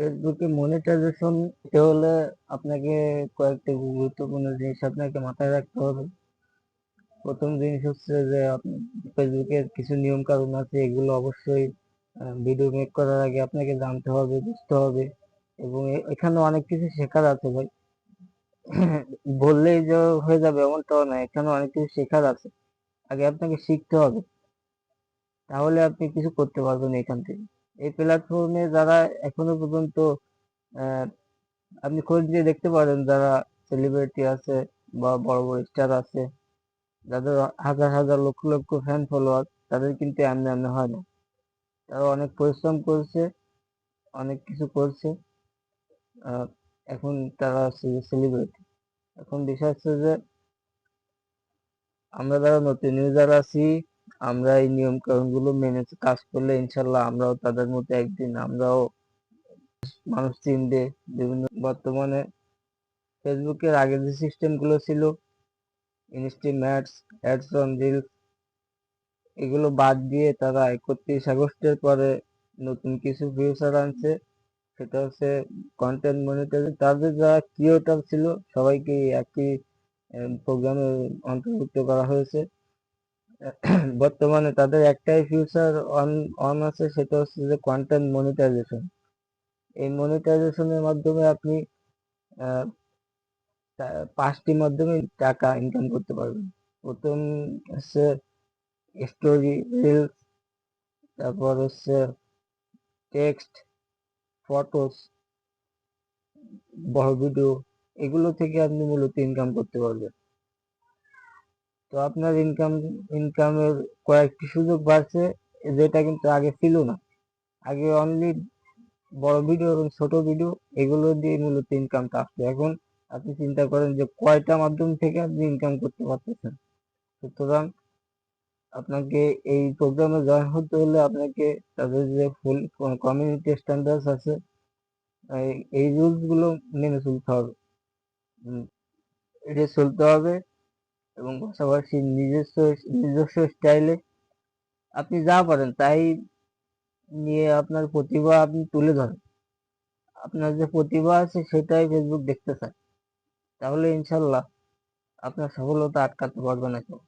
ফেসবুকে মনিটাইজেশন হলে আপনাকে কয়েকটি গুরুত্বপূর্ণ জিনিস আপনাকে মাথায় রাখতে হবে। প্রথম জিনিস হচ্ছে যে ফেসবুকের কিছু নিয়ম কানুন আছে, এগুলো অবশ্যই ভিডিও মেক করার আগে আপনাকে জানতে হবে, বুঝতে হবে এবং এখানে অনেক কিছু শেখার আছে ভাই। বললেই যে হয়ে যাবে এমনটাও না, এখানে অনেক কিছু শেখার আছে। আগে আপনাকে শিখতে হবে। তাহলে আপনি কিছু করতে পারবেন এখান থেকে। এই প্ল্যাটফর্মে যারা এখনও পর্যন্ত আপনি খোঁজ দিয়ে দেখতে পারেন যারা সেলিব্রিটি আছে বা বড় বড় স্টার আছে, যাদের হাজার হাজার লক্ষ লক্ষ ফ্যান ফলোয়ার তাদের কিন্তু এমনি এমনি হয় না। তারা অনেক পরিশ্রম করছে, অনেক কিছু করছে এখন তারা সেলিব্রিটি এখন বিষয় হচ্ছে যে, আমরা যারা নতুন ইউজার আছি আমরা এই নিয়ম কানুনগুলো মেনে কাজ করলে ইনশাল্লাহ আমরাও তাদের মতো একদিন আমরাও মানুষ চিনবে। বিভিন্ন বর্তমানে ফেসবুকের আগে যে সিস্টেমগুলো ছিল ইনস্টিম্যাটস অ্যাডস অন রিলস এগুলো বাদ দিয়ে তারা একত্রিশ আগস্টের পরে নতুন কিছু ফিউচার আনছে। সেটা হচ্ছে কন্টেন্ট মনিটরিং তাদের যারা ক্রিয়েটর ছিল, সবাইকে একই প্রোগ্রামে অন্তর্ভুক্ত করা হয়েছে। বর্তমানে তাদের একটাই ফিউচার অন অন আছে, সেটা হচ্ছে যে কন্টেন্ট মনিটাইজেশন এই মনিটাইজেশনের মাধ্যমে আপনি পাঁচটি মাধ্যমে টাকা ইনকাম করতে পারবেন। প্রথম হচ্ছে স্টোরি রিলস তারপর হচ্ছে টেক্সট ফটোস বড় ভিডিও এগুলো থেকে আপনি মূলত ইনকাম করতে পারবেন। তো আপনার ইনকাম ইনকামের কয়েকটি সুযোগ বাড়ছে, যেটা কিন্তু আগে ছিল না। আগে অনলি বড় ভিডিও এবং ছোট ভিডিও এগুলো দিয়ে মূলত ইনকামটা আসতো এখন আপনি চিন্তা করেন যে কয়টা মাধ্যম থেকে আপনি ইনকাম করতে পারতেছেন? সুতরাং আপনাকে এই প্রোগ্রামে জয়েন হতে হলে আপনাকে তাদের যে ফুল কমিউনিটি স্ট্যান্ডার্ডস আছে, এই- এই রুলসগুলো মেনে চলতে হবে। এটা চলতে হবে এবং পাশাপাশি নিজস্ব নিজস্ব স্টাইলে আপনি যা পারেন, তাই নিয়ে আপনার প্রতিভা আপনি তুলে ধরেন। আপনার যে প্রতিভা আছে, সেটাই ফেসবুক দেখতে চায়। তাহলে ইনশাল্লাহ আপনার সফলতা আটকাতে পারবে না কেউ।